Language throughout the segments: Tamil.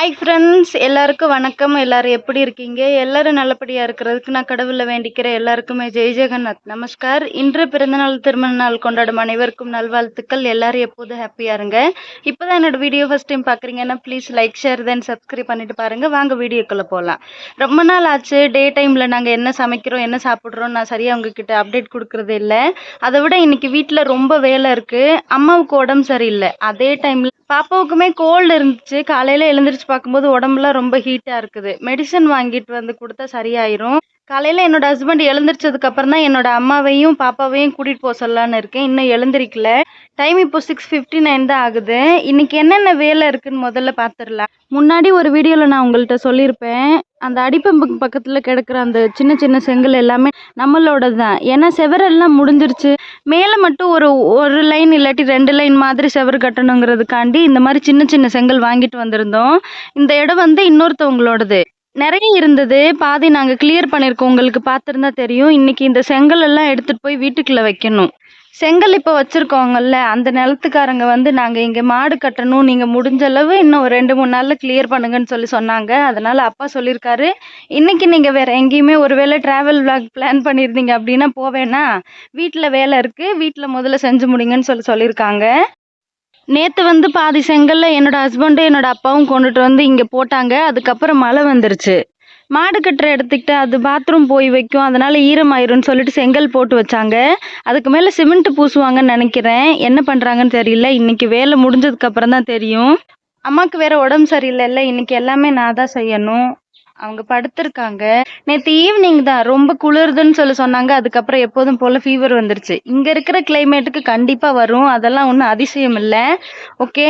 ஹாய் ஃப்ரெண்ட்ஸ் எல்லாருக்கும் வணக்கம். எல்லாரும் எப்படி இருக்கீங்க? எல்லாரும் நல்லபடியாக இருக்கிறதுக்கு நான் கடவுளை வேண்டிக்கிற எல்லாருக்குமே ஜெய் ஜெகநாத். நமஸ்கார். இன்று பிறந்தநாள் திருமண நாள் கொண்டாடும் அனைவருக்கும் நல்வாழ்த்துக்கள். எல்லாரும் எப்போதும் ஹாப்பியாக இருங்க. இப்போ தான் என்னோட வீடியோ ஃபஸ்ட் டைம் பார்க்குறீங்கன்னா please like share then subscribe பண்ணிட்டு பாருங்கள் வாங்க வீடியோக்குள்ளே போகலாம் ரொம்ப நாள் ஆச்சு. டே டைமில் நாங்கள் என்ன சமைக்கிறோம் என்ன சாப்பிட்றோம் நான் சரியாக உங்ககிட்ட அப்டேட் கொடுக்குறது இல்லை. அதை விட இன்னைக்கு வீட்டில் ரொம்ப வேலை இருக்குது அம்மாவுக்கு உடம்பு சரியில்லை. அதே டைமில் பாப்பாவுக்குமே கோல்டு இருந்துச்சு. காலையில் எழுந்திரிச்சு பார்க்கும்போது உடம்புலாம் ரொம்ப ஹீட்டாக இருக்குது. மெடிசன் வாங்கிட்டு வந்து கொடுத்தா சரியாயிரும். காலையில் என்னோட ஹஸ்பண்ட் எழுந்திரிச்சதுக்கு அப்புறம் தான் என்னோட அம்மாவையும் பாப்பாவையும் கூட்டிகிட்டு போக சொல்லலான்னு இருக்கேன். இன்னும் எழுந்திரிக்கல. டைம் இப்போ சிக்ஸ் ஃபிஃப்டி நைன் தான் ஆகுது. இன்னைக்கு என்னென்ன வேலை இருக்குன்னு முதல்ல பார்த்துடலாம் முன்னாடி ஒரு வீடியோவில் நான் உங்கள்கிட்ட சொல்லியிருப்பேன். அந்த அடிப்பம்புக்கு பக்கத்தில் கிடக்கிற அந்த சின்ன சின்ன செங்கல் எல்லாமே நம்மளோட தான் ஏன்னா செவரெல்லாம் முடிஞ்சிருச்சு. மேலே மட்டும் ஒரு ஒரு லைன் இல்லாட்டி ரெண்டு லைன் மாதிரி செவர் கட்டணுங்கிறதுக்காண்டி இந்த மாதிரி சின்ன சின்ன செங்கல் வாங்கிட்டு வந்திருந்தோம். இந்த இடம் வந்து இன்னொருத்தவங்களோடது. நிறைய இருந்தது. பாதி நாங்கள் கிளியர் பண்ணியிருக்கோம் உங்களுக்கு பார்த்துருந்தா தெரியும். இன்னைக்கு இந்த செங்கல் எல்லாம் எடுத்துகிட்டு போய் வீட்டுக்குள்ளே வைக்கணும். செங்கல் இப்போ வச்சிருக்கோங்கல்ல, அந்த நிலத்துக்காரங்க வந்து நாங்கள் இங்கே மாடு கட்டணும். நீங்கள் முடிஞ்ச அளவு இன்னும் ஒரு ரெண்டு மூணு நாளில் கிளியர் பண்ணுங்கன்னு சொல்லி சொன்னாங்க. அதனால் அப்பா சொல்லியிருக்காரு. இன்னைக்கு நீங்கள் வேறு எங்கேயுமே ஒரு வேளை ட்ராவல் பிளான் பண்ணியிருந்தீங்க அப்படின்னா போவேன்னா வீட்டில் வேலை இருக்குது வீட்டில் முதல்ல செஞ்சு முடிங்கன்னு சொல்லி சொல்லியிருக்காங்க. நேற்று வந்து பாதி செங்கல்ல என்னோட ஹஸ்பண்டும் என்னோட அப்பாவும் கொண்டுட்டு வந்து இங்கே போட்டாங்க. அதுக்கப்புறம் மழை வந்துருச்சு. மாடு கட்டுற எடுத்துக்கிட்டு அது பாத்ரூம் போய் வைக்கும். அதனால ஈரமாயிரும்னு சொல்லிட்டு செங்கல் போட்டு வச்சாங்க. அதுக்கு மேலே சிமெண்ட் பூசுவாங்கன்னு நினைக்கிறேன். என்ன பண்ணுறாங்கன்னு தெரியல. இன்னைக்கு வேலை முடிஞ்சதுக்கு அப்புறம் தான் தெரியும். அம்மாவுக்கு வேற உடம்பு சரியில்லைல்ல. இன்னைக்கு எல்லாமே நான் தான் செய்யணும். அவங்க படுத்திருக்காங்க. நேற்று ஈவினிங் தான். ரொம்ப குளிருதுன்னு சொல்லி சொன்னாங்க. அதுக்கப்புறம் எப்போதும் போல ஃபீவர் வந்துருச்சு. இங்க இருக்கிற கிளைமேட்டுக்கு கண்டிப்பா வரும். அதெல்லாம் ஒன்றும் அதிசயம் இல்லை. ஓகே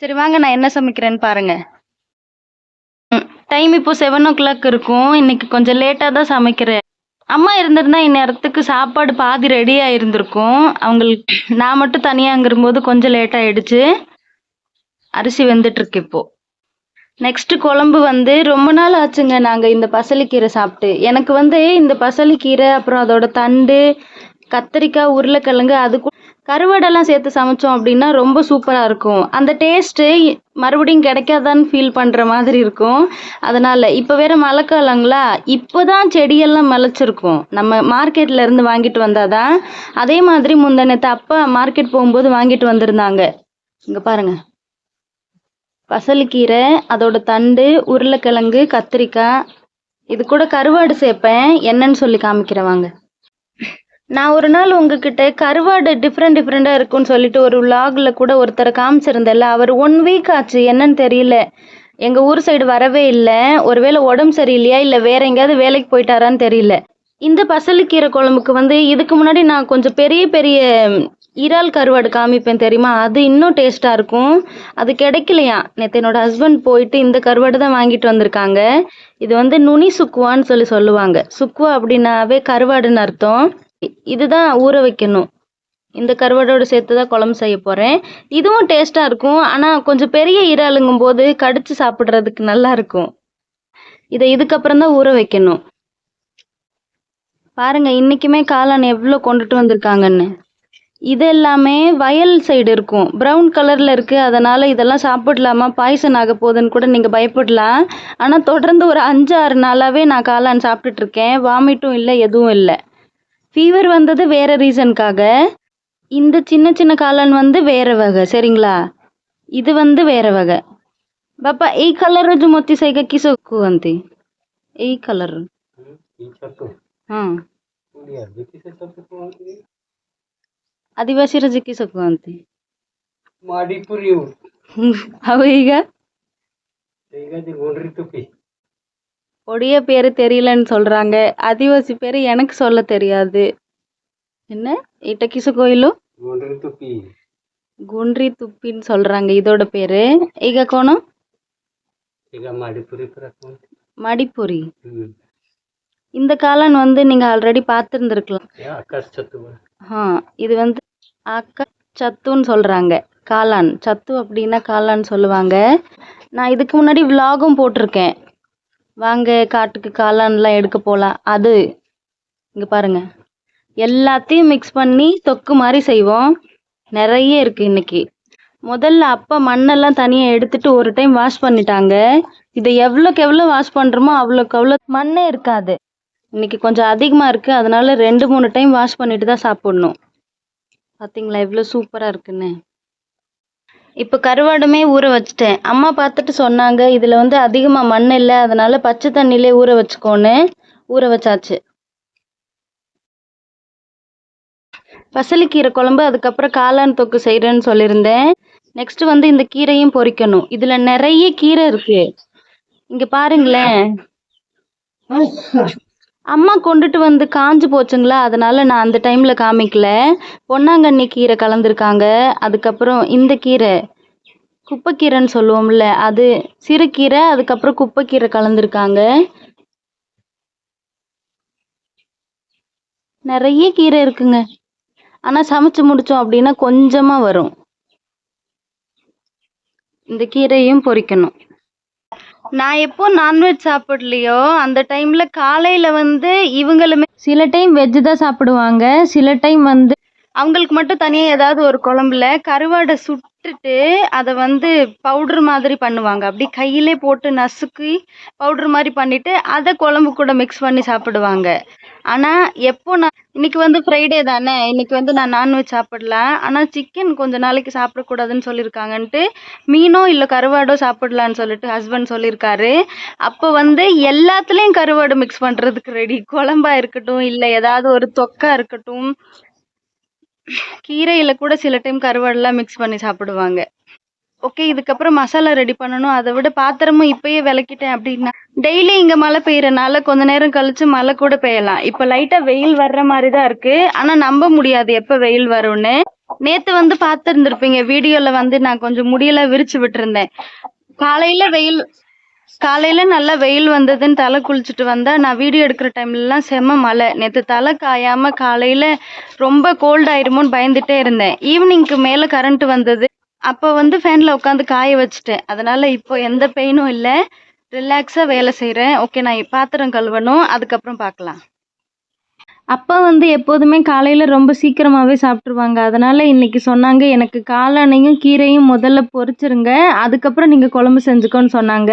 சரி வாங்க. நான் என்ன சமைக்கிறேன்னு பாருங்க. டைம் இப்போ செவன் ஓ கிளாக் இருக்கும். இன்னைக்கு கொஞ்சம் லேட்டாக தான் சமைக்கிறேன். அம்மா இருந்திருந்தா இந்நேரத்துக்கு சாப்பாடு பாதி ரெடியாக இருந்திருக்கும். அவங்களுக்கு நான் மட்டும் தனியாங்கிறபோது கொஞ்சம் லேட் ஆயிடுச்சு. அரிசி வெந்துட்டு இருக்கு இப்போ. நெக்ஸ்ட் குழம்பு வந்து ரொம்ப நாள் ஆச்சுங்க. நாங்கள் இந்த பசலிக்கீரை சாப்பிட்டு. எனக்கு வந்து இந்த பசலிக்கீரை அப்புறம் அதோட தண்டு கத்திரிக்காய் உருளைக்கிழங்கு அது கருவாடெல்லாம் சேர்த்து சமைச்சோம் அப்படின்னா ரொம்ப சூப்பராக இருக்கும். அந்த டேஸ்ட்டு மறுபடியும் கிடைக்காதான்னு ஃபீல் பண்ணுற மாதிரி இருக்கும். அதனால் இப்போ வேறு மழைக்காலங்களா இப்போ தான் செடியெல்லாம் முளைச்சிருக்கும் நம்ம மார்க்கெட்ல இருந்து வாங்கிட்டு வந்தால் தான் அதே மாதிரி முந்தினத்தை அப்பா மார்க்கெட் போகும்போது வாங்கிட்டு வந்திருந்தாங்க. இங்கே பாருங்கள் பசலுக்கீரை அதோட தண்டு உருளைக்கிழங்கு கத்திரிக்காய். இது கூட கருவாடு சேர்ப்பேன். என்னன்னு சொல்லி காமிக்கிறேன் வாங்க. நான் ஒரு நாள் உங்ககிட்ட கருவாடு டிஃப்ரெண்ட் டிஃப்ரெண்ட்டாக இருக்கும்னு சொல்லிட்டு ஒரு விலாகில் கூட ஒருத்தரை காமிச்சிருந்தேன்ல அவர் ஒன் வீக் ஆச்சு. என்னன்னு தெரியல. எங்கள் ஊர் சைடு வரவே இல்லை. ஒருவேளை உடம்பு சரியில்லையா? இல்லை வேற எங்கேயாவது வேலைக்கு போயிட்டாரான்னு தெரியல. இந்த பசலுக்கீரை குழம்புக்கு வந்து இதுக்கு முன்னாடி நான் கொஞ்சம் பெரிய பெரிய இறால் கருவாடு காமிப்பேன் தெரியுமா? அது இன்னும் டேஸ்ட்டாக இருக்கும். அது கிடைக்கலையா? நேற்று என்னோட ஹஸ்பண்ட் போயிட்டு இந்த கருவாடு தான் வாங்கிட்டு வந்திருக்காங்க. இது வந்து நுனி சுக்குவான்னு சொல்லி சொல்லுவாங்க. சுக்குவா அப்படின்னாவே கருவாடுன்னு அர்த்தம். இதுதான் ஊற வைக்கணும். இந்த கருவாடோட சேர்த்து தான் குழம்பு செய்ய போகிறேன் இதுவும் டேஸ்ட்டாக இருக்கும். ஆனால் கொஞ்சம் பெரிய இறாலுங்கும் போது கடிச்சு சாப்பிட்றதுக்கு நல்லா இருக்கும். இதை இதுக்கப்புறம் தான் ஊற வைக்கணும். பாருங்க இன்னைக்குமே காளான் எவ்வளோ கொண்டுட்டு வந்திருக்காங்கன்னு. இது எல்லாமே வயல் சைடு இருக்கும். ப்ரௌன் கலரில் இருக்குது அதனால் இதெல்லாம் சாப்பிடலாமா? பாய்சன் ஆக போகுதுன்னு கூட நீங்கள் பயப்படலாம். ஆனால் தொடர்ந்து ஒரு அஞ்சு ஆறு நாளாகவே நான் காளான் சாப்பிட்டுட்ருக்கேன் வாமிட்டும் இல்லை எதுவும் இல்லை. ஃபீவர் வந்தது வேறு ரீசனுக்காக இந்த சின்ன சின்ன காளான் வந்து வேறு வகை சரிங்களா? இது வந்து వేరే వగ బాపా ఈ కలర్ రోజు మొత్తి సైక కిసోకు అంతే ఈ ஆ. ಆದಿವಾಸಿ ರಜೆ ಕಿಸಕು ಅಂತೆ. ಮಾಡಿಪುರಿ ஒடிய பேர் தெரியலன்னு சொல்கிறாங்க ஆதிவாசி பேர் எனக்கு சொல்ல தெரியாது என்ன இட்டக்கிசு கோயிலும் ஒன்றி துப்பி గుండ్రి சொல்றாங்க இதோட பேரு ಈಗ கோணம் ಈಗ மடிப்புரி இந்த காலன் வந்து நீங்க ஆல்ரெடி பார்த்துருந்துருக்கலாம் ஆ இது வந்து அக்கா சத்துன்னு சொல்கிறாங்க காளான். சத்து அப்படின்னா காளான் சொல்லுவாங்க. நான் இதுக்கு முன்னாடி விலாகும் போட்டிருக்கேன். வாங்க காட்டுக்கு காளான்லாம் எடுக்க போகலாம் அது இங்கே பாருங்க. எல்லாத்தையும் மிக்ஸ் பண்ணி தொக்கு மாதிரி செய்வோம். நிறைய இருக்கு இன்னைக்கு. முதல்ல அப்பா மண்ணெல்லாம் தனியாக எடுத்துட்டு ஒரு டைம் வாஷ் பண்ணிட்டாங்க. இதை எவ்வளோக்கு எவ்வளோ வாஷ் பண்ணுறோமோ அவ்வளோக்கு அவ்வளோ மண்ணே இருக்காது. இன்னைக்கு கொஞ்சம் அதிகமாக இருக்குது அதனால ரெண்டு மூணு டைம் வாஷ் பண்ணிட்டு தான் சாப்பிடணும். பார்த்தீங்களா எவ்வளோ சூப்பராக இருக்குன்னு. இப்போ கருவாடுமே ஊற வச்சுட்டேன். அம்மா பார்த்துட்டு சொன்னாங்க இதில் வந்து அதிகமாக மண் இல்லை அதனால பச்சை தண்ணியிலே ஊற வச்சுக்கோன்னு. ஊற வச்சாச்சு. பசலிக்கீரை குழம்பு அதுக்கப்புறம் காளான் தொக்கு செய்கிறேன்னு சொல்லியிருந்தேன். நெக்ஸ்ட் வந்து இந்த கீரையும் பொரிக்கணும் இதில் நிறைய கீரை இருக்கு. இங்கே பாருங்களேன். அம்மா கொண்டுட்டு வந்து காஞ்சு போச்சுங்களா? அதனால நான் அந்த டைம்ல காமிக்கல. பொன்னாங்கண்ணி கீரை கலந்துருக்காங்க. அதுக்கப்புறம் இந்த கீரை. குப்பைக்கீரைன்னு சொல்லுவோம்ல அது சிறுகீரை அதுக்கப்புறம் குப்பைக்கீரை கலந்துருக்காங்க. நிறைய கீரை இருக்குங்க. ஆனால் சமைச்சு முடித்தோம் அப்படின்னா கொஞ்சமாக வரும். இந்த கீரையும் பொரிக்கணும் நான் எப்போ நான்வெஜ் சாப்பிடலையோ அந்த டைம்ல காலையில வந்து இவங்களுமே சில டைம் வெஜ் தான் சாப்பிடுவாங்க. சில டைம் வந்து அவங்களுக்கு மட்டும் தனியாக ஏதாவது ஒரு குழம்புல கருவாடை சுட்டுட்டு அதை வந்து பவுடர் மாதிரி பண்ணுவாங்க. அப்படி கையிலே போட்டு நசுக்கி பவுடர் மாதிரி பண்ணிட்டு அதை குழம்பு கூட மிக்ஸ் பண்ணி சாப்பிடுவாங்க. ஆனால் எப்போ நான் இன்னைக்கு வந்து ஃப்ரைடே தானே இன்னைக்கு வந்து நான் நான்வெஜ் சாப்பிடலாம். ஆனால் சிக்கன் கொஞ்ச நாளைக்கு சாப்பிடக்கூடாதுன்னு சொல்லியிருக்காங்கன்ட்டு மீனோ இல்லை கருவாடோ சாப்பிடலான்னு சொல்லிட்டு ஹஸ்பண்ட் சொல்லியிருக்காரு. அப்போ வந்து எல்லாத்துலேயும் கருவாடு மிக்ஸ் பண்ணுறதுக்கு ரெடி குழம்பா இருக்கட்டும் இல்லை ஏதாவது ஒரு தொக்கா இருக்கட்டும் கீரையில கூட சில டைம் கருவாடெல்லாம் மிக்ஸ் பண்ணி சாப்பிடுவாங்க. ஓகே இதுக்கப்புறம் மசாலா ரெடி பண்ணணும். அதை விட பாத்திரமும் இப்பயே விளக்கிட்டேன் அப்படின்னா டெய்லி இங்க மழை பெய்யறனால கொஞ்ச நேரம் கழிச்சு மழை கூட பெய்யலாம். இப்ப லைட்டா வெயில் வர்ற மாதிரி தான் இருக்கு. ஆனா நம்ப முடியாது எப்ப வெயில் வரும்னு. நேத்து வந்து பார்த்திருந்திருப்பீங்க வீடியோல வந்து நான் கொஞ்சம் முடியெல்லாம் விரிச்சு விட்டுருந்தேன். காலையில வெயில் காலையில நல்லா வெயில் வந்ததுன்னு தலை குளிச்சுட்டு வந்தால் நான் வீடியோ எடுக்கிற டைம்லலாம் செம்ம மழை. நேற்று தலை காயாம காலையில ரொம்ப கோல்ட் ஆயிருமோன்னு பயந்துட்டே இருந்தேன். ஈவினிங்க்கு மேல கரண்ட் வந்தது. அப்போ வந்து ஃபேன்ல உட்காந்து காய வச்சுட்டேன். அதனால இப்போ எந்த பெயினும் இல்லை. ரிலாக்ஸாக வேலை செய்கிறேன் ஓகே நான் பாத்திரம் கழுவணும். அதுக்கப்புறம் பார்க்கலாம். அப்பா வந்து எப்போதுமே காலையில் ரொம்ப சீக்கிரமாகவே சாப்பிட்ருவாங்க அதனால் இன்றைக்கி சொன்னாங்க எனக்கு காளானையும் கீரையும் முதல்ல பொரிச்சிருங்க. அதுக்கப்புறம் நீங்கள் குழம்பு செஞ்சுக்கோன்னு சொன்னாங்க.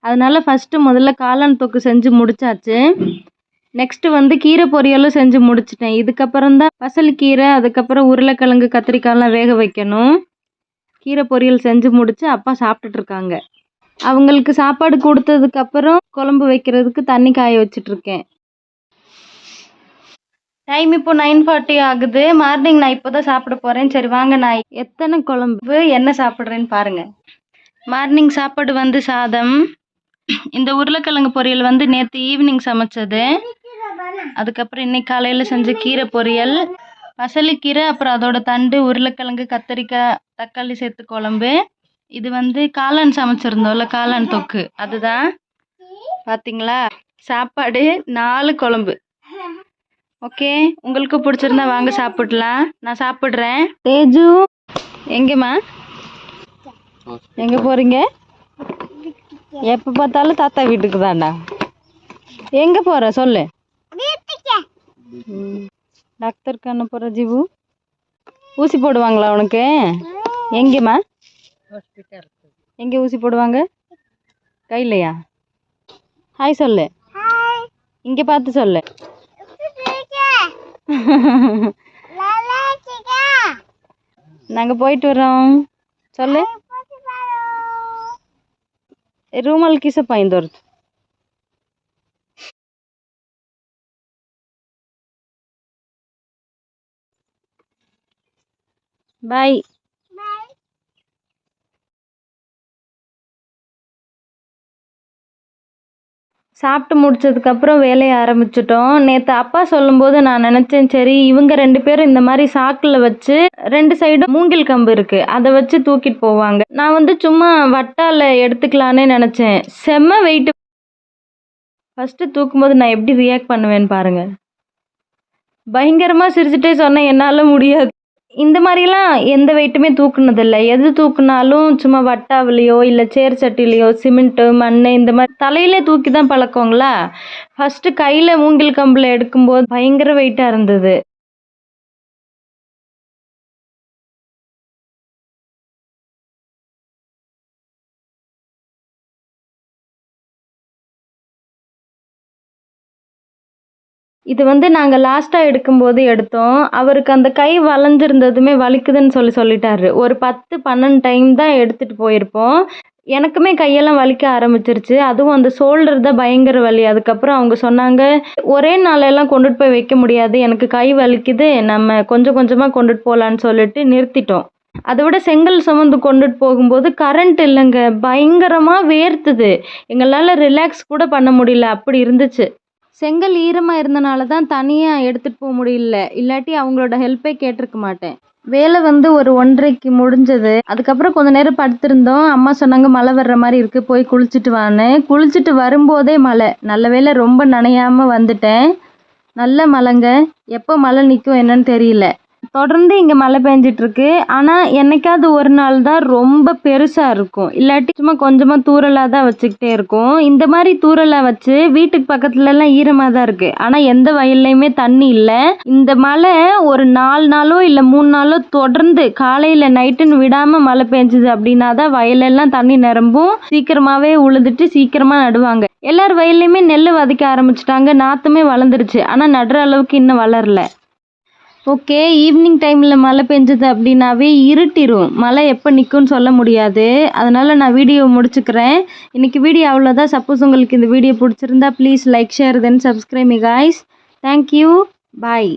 அதனால் ஃபஸ்ட்டு முதல்ல காளான் தொக்கு செஞ்சு முடிச்சாச்சு. நெக்ஸ்ட்டு வந்து கீரை பொரியலும் செஞ்சு முடிச்சிட்டேன். இதுக்கப்புறம் தான் கீரை அதுக்கப்புறம் உருளைக்கிழங்கு கத்திரிக்காய்லாம் வேக வைக்கணும். கீரை பொரியல் செஞ்சு முடித்து அப்பா சாப்பிட்டுட்ருக்காங்க. அவங்களுக்கு சாப்பாடு கொடுத்ததுக்கப்புறம் குழம்பு வைக்கிறதுக்கு தண்ணி காய வச்சிட்ருக்கேன். டைம் இப்போ நைன் ஃபார்ட்டி ஆகுது. மார்னிங் நான் இப்போதான் சாப்பிட போறேன். சரி வாங்க நான் எத்தனை குழம்பு என்ன சாப்பிட்றேன்னு பாருங்க. மார்னிங் சாப்பாடு வந்து சாதம். இந்த உருளைக்கிழங்கு பொரியல் வந்து நேற்று ஈவினிங் சமைச்சது. அதுக்கப்புறம் இன்னைக்கு காலையில் செஞ்ச கீரை பொரியல். பசலிக்கீரை அப்புறம் அதோட தண்டு உருளைக்கிழங்கு கத்தரிக்காய் தக்காளி சேர்த்து குழம்பு. இது வந்து காளான் சமைச்சிருந்தோம்ல காளான் தொக்கு. அதுதான். பாத்தீங்களா? சாப்பாடு நாலு குழம்பு. ஓகே உங்களுக்கு பிடிச்சிருந்தா வாங்க சாப்பிடலாம். நான் சாப்பிட்றேன். தேஜு. எங்கம்மா? எங்க போறீங்க? எப்ப பார்த்தாலும் தாத்தா வீட்டுக்கு தான்டா. எங்க போற? சொல்லு. டாக்டருக்கு அனுப்புற ஜீவு ஊசி போடுவாங்களா உனக்கு? எங்கேம்மா? எங்க ஊசி போடுவாங்க? கையிலையா? ஹாய் சொல்லு. இங்க பார்த்து சொல்லு. நாங்கள் போயிட்டு வரோம் சொல்லு. ರೂಮಲ್ಲಿ ಕಿಸಪ್ಪ ಇಂದೋರ್ದು ಬಾಯ್ சாப்பிட்டு முடிச்சதுக்கப்புறம் வேலையை ஆரம்பிச்சிட்டோம். நேற்று அப்பா சொல்லும்போது நான் நினச்சேன் சரி இவங்க ரெண்டு பேரும் இந்த மாதிரி சாக்கில் வச்சு ரெண்டு சைடும் மூங்கில் கம்பு இருக்குது அதை வச்சு தூக்கிட்டு போவாங்க. நான் வந்து சும்மா வட்டால எடுத்துக்கலான்னு நினச்சேன். செம்ம வெயிட் ஃபஸ்ட்டு தூக்கும்போது நான் எப்படி ரியாக்ட் பண்ணுவேன்னு பாருங்கள் பயங்கரமாக சிரிச்சுட்டே சொன்னேன் என்னால் முடியாது. இந்த மாதிரிலாம் எந்த வெயிட்டுமே தூக்குனதில்லை. எது தூக்குனாலும் சும்மா வட்டாவிலையோ இல்லை சேர் சட்டிலையோ சிமெண்ட்டு மண் இந்த மாதிரி தலையிலே தூக்கி தான் பழக்கங்களா? ஃபஸ்ட்டு கையில் மூங்கில் கம்பில் எடுக்கும்போது பயங்கர வெயிட்டாக இருந்தது. இது வந்து நாங்கள் லாஸ்ட்டாக எடுக்கும்போது எடுத்தோம். அவருக்கு அந்த கை வளைஞ்சிருந்ததுமே வலிக்குதுன்னு சொல்லி சொல்லிட்டாரு. ஒரு பத்து பன்னெண்டு டைம் தான் எடுத்துகிட்டு போயிருப்போம். எனக்குமே கையெல்லாம் வலிக்க ஆரம்பிச்சிருச்சு. அதுவும் அந்த ஷோல்டர் தான் பயங்கர வலி. அதுக்கப்புறம் அவங்க சொன்னாங்க ஒரே நாளெல்லாம் கொண்டுட்டு போய் வைக்க முடியாது. எனக்கு கை வலிக்குது. நம்ம கொஞ்சம் கொஞ்சமாக கொண்டுட்டு போகலான்னு சொல்லிட்டு நிறுத்திட்டோம். அதை விட செங்கல் சுமந்து கொண்டுட்டு போகும்போது கரண்ட் இல்லைங்க. பயங்கரமாக வேர்த்துது. எங்களால் ரிலாக்ஸ் கூட பண்ண முடியல. அப்படி இருந்துச்சு. செங்கல் ஈரமாக இருந்தனால தான் தனியாக எடுத்துகிட்டு போக முடியல. இல்லாட்டி அவங்களோட ஹெல்ப்பே கேட்டிருக்க மாட்டேன். வேலை வந்து ஒரு ஒன்றரைக்கு முடிஞ்சது. அதுக்கப்புறம் கொஞ்ச நேரம் படுத்திருந்தோம். அம்மா சொன்னாங்க மழை வர்ற மாதிரி இருக்கு. போய் குளிச்சுட்டு வான்னு. குளிச்சுட்டு வரும்போதே மழை. நல்ல வேளை ரொம்ப நனையாம வந்துட்டேன். நல்ல மழைங்க. எப்போ மழை நிற்கும் என்னன்னு தெரியல. தொடர்ந்து இங்கே மழை பெஞ்சிட்டு இருக்கு ஆனால் என்னைக்காவது ஒரு நாள் தான் ரொம்ப பெருசாக இருக்கும். இல்லாட்டி சும்மா கொஞ்சமாக தூரலாக தான் வச்சுக்கிட்டே இருக்கும். இந்த மாதிரி தூரலாக வச்சு வீட்டுக்கு பக்கத்துலலாம் ஈரமாக தான் இருக்கு. ஆனால் எந்த வயல்லையுமே தண்ணி இல்லை. இந்த மழை ஒரு நாலு நாளோ இல்லை மூணு நாளோ தொடர்ந்து காலையில் நைட்டுன்னு விடாமல் மழை பெஞ்சுது அப்படின்னா தான் வயலெல்லாம் தண்ணி நிரம்பும். சீக்கிரமாகவே உழுதுட்டு சீக்கிரமாக நடுவாங்க. எல்லார் வயல்லையுமே நெல் விதைக்க ஆரம்பிச்சிட்டாங்க. நாற்றுமே வளர்ந்துருச்சு. ஆனால் நடுற அளவுக்கு இன்னும் வளரல. ஓகே ஈவினிங் டைமில் மழை பெஞ்சது அப்படின்னாவே இருட்டிரும். மழை எப்போ நிற்கும்னு சொல்ல முடியாது. அதனால் நான் வீடியோ முடிச்சுக்கிறேன். இன்றைக்கி வீடியோ அவ்வளோதான் சப்போஸ் உங்களுக்கு இந்த வீடியோ பிடிச்சிருந்தா please like share then subscribe me guys thank you bye